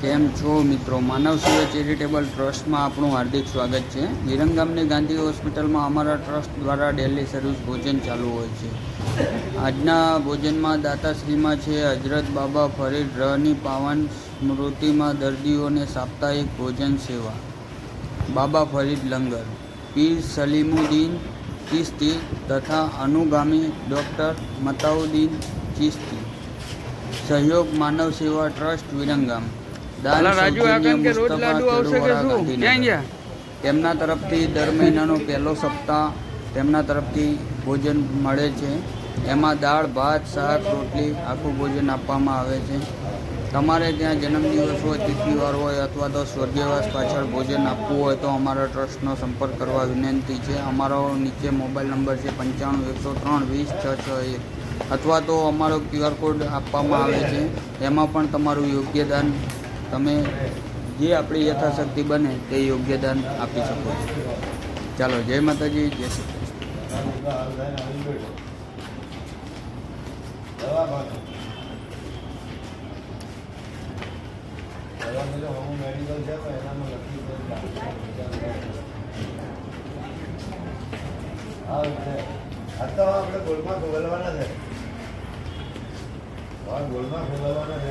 કેમ છો મિત્રો? માનવ સેવા ચેરિટેબલ ટ્રસ્ટમાં આપણું હાર્દિક સ્વાગત છે. વિરંગામની ગાંધી હોસ્પિટલમાં અમારા ટ્રસ્ટ દ્વારા ડેલી સર્વિસ ભોજન ચાલુ હોય છે. આજના ભોજનમાં દાતાશ્રીમાં છે હજરત બાબા ફરીદ રહની પાવન સ્મૃતિમાં દર્દીઓને સાપ્તાહિક ભોજન સેવા. બાબા ફરીદ લંગર, પીર સલીમુદ્દીન ચિસ્તી તથા અનુગામી ડૉક્ટર મતાઉદ્દીન ચિસ્તી સહયોગ માનવ સેવા ટ્રસ્ટ વિરંગામ. દાન રાજુ, આ કે રોજ લાડુ આવશે કે શું? ક્યાં ગયા? તેમના તરફથી દર મહિનાનો પહેલો સપ્તાહ તેમના તરફથી ભોજન મળે છે. એમાં દાળ ભાત શાક રોટલી આખું ભોજન આપવામાં આવે છે. તમારે ત્યાં જન્મદિવસ હોય તિથિવાર હોય અથવા તો સ્વર્ગીયવાસ પાછળ ભોજન આપવું હોય તો અમારા ટ્રસ્ટનો સંપર્ક કરવા વિનંતી છે. અમારો નીચે મોબાઈલ નંબર છે પંચાણું એકસો ત્રણ વીસ છ છ એક. અથવા તો અમારો ક્યુઆર કોડ આપવામાં આવે છે. એમાં પણ તમારું યોગ્યદાન તમે જે આપણી યથાશક્તિ બને તે યોગ્યદાન આપી શકો છો. ચાલો, જય માતાજી, જય શ્રી આપણે ગોળમાં ખોલવાના છે હા ગોળમાં ખોલવાના છે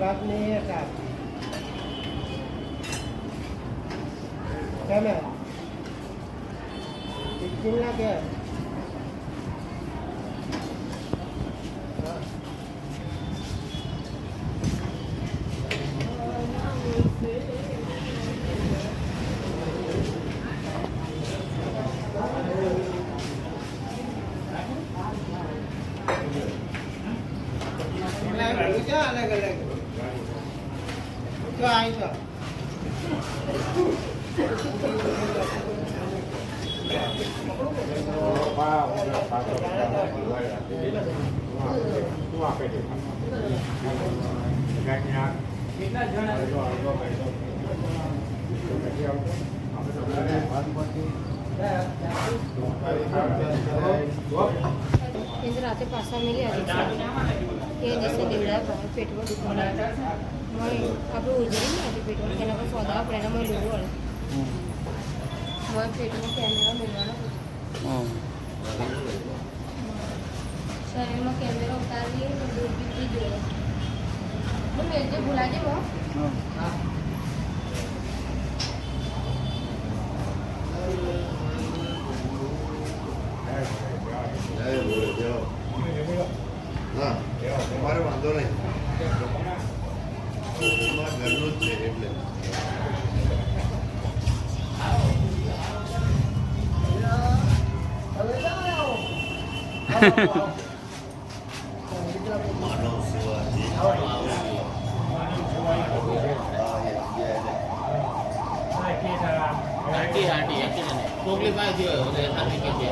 แบบนี้ครับใช่ไหมจริงๆแล้วแก那个那个。ఇందులో అతి పసమిలి అది દેવડા ભાઈ પેટમાં દુખવા આપણે ઉજળી ને આજે પેટમાં તેના પર સોદા આપણે એના લીધું વળે. મય પેટમાં કેમેરા મેળવાનો. શરીરમાં કેમેરા ઉતારીએ ને દૂધ પીતી જોઈએ. મો. હં. તમારે વાંધો નહીં. ઘરનું જ છે એટલે. માનવ સેવા ચોકલી પાસે થયો એટલે સારી કે છે